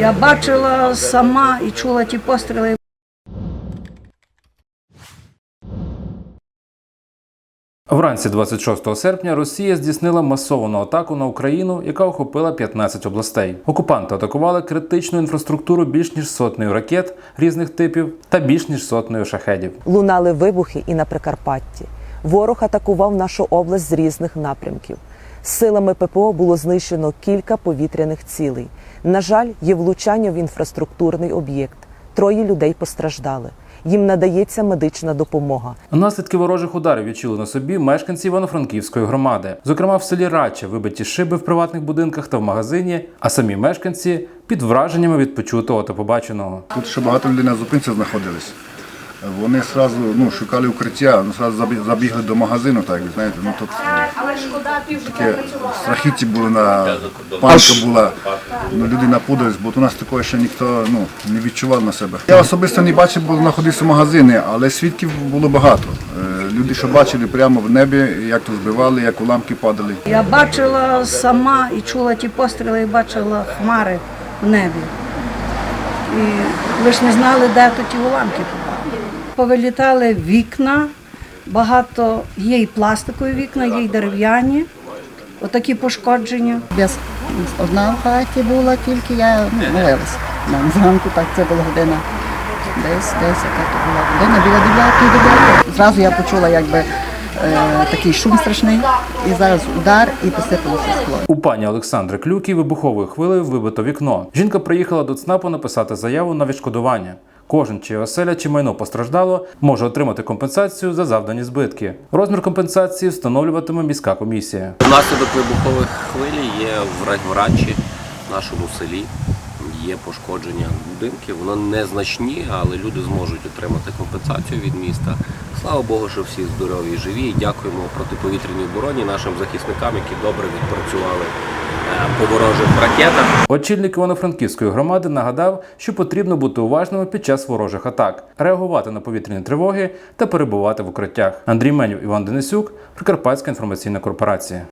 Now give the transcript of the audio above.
Я бачила сама і чула ті постріли. Вранці 26 серпня Росія здійснила масовану атаку на Україну, яка охопила 15 областей. Окупанти атакували критичну інфраструктуру більш ніж сотнею ракет різних типів та більш ніж сотнею шахедів. Лунали вибухи і на Прикарпатті. Ворог атакував нашу область з різних напрямків. Силами ППО було знищено кілька повітряних цілей. На жаль, є влучання в інфраструктурний об'єкт. Троє людей постраждали. Їм надається медична допомога. Наслідки ворожих ударів відчули на собі мешканці Івано-Франківської громади. Зокрема, в селі Рача вибиті шиби в приватних будинках та в магазині, а самі мешканці під враженнями від почутого та побаченого. Тут ще багато людей на зупинці знаходились. Вони одразу ну, шукали укриття, ну, одразу забігли до магазину, так, знаєте, ну тут таке страхіття були на панка була. Ну, люди напудались, бо у нас такого ще ніхто ну, не відчував на себе. Я особисто не бачив, бо знаходився в магазині, але свідків було багато. Е, Люди, що бачили прямо в небі, як то збивали, як уламки падали. Я бачила сама і чула ті постріли, і бачила хмари в небі. І ви ж не знали, де то ті уламки попали. Повилітали вікна, багато є і пластикові вікна, є і дерев'яні. Отакі пошкодження. Без одна в хаті була, тільки я молилась. Нам зранку так це була година. Десь, десь яка то була година, біля дев'ятої дев'ятої. Зразу я почула якби такий шум страшний, і зараз удар і посипалося скло. У пані Олександри Клюки вибуховою хвилею вибито вікно. Жінка приїхала до ЦНАПу написати заяву на відшкодування. Кожен, чия оселя чи майно постраждало, може отримати компенсацію за завдані збитки. Розмір компенсації встановлюватиме міська комісія. Внаслідок вибухових хвилі є в Ра- в нашому селі. Є пошкодження будинків. Воно незначні, але люди зможуть отримати компенсацію від міста. Слава Богу, що всі здорові і живі. Дякуємо протиповітряній обороні нашим захисникам, які добре відпрацювали е, по ворожих ракетах. Очільник Івано-Франківської громади нагадав, що потрібно бути уважними під час ворожих атак, реагувати на повітряні тривоги та перебувати в укриттях. Андрій Менів, Іван Денисюк, Прикарпатська інформаційна корпорація.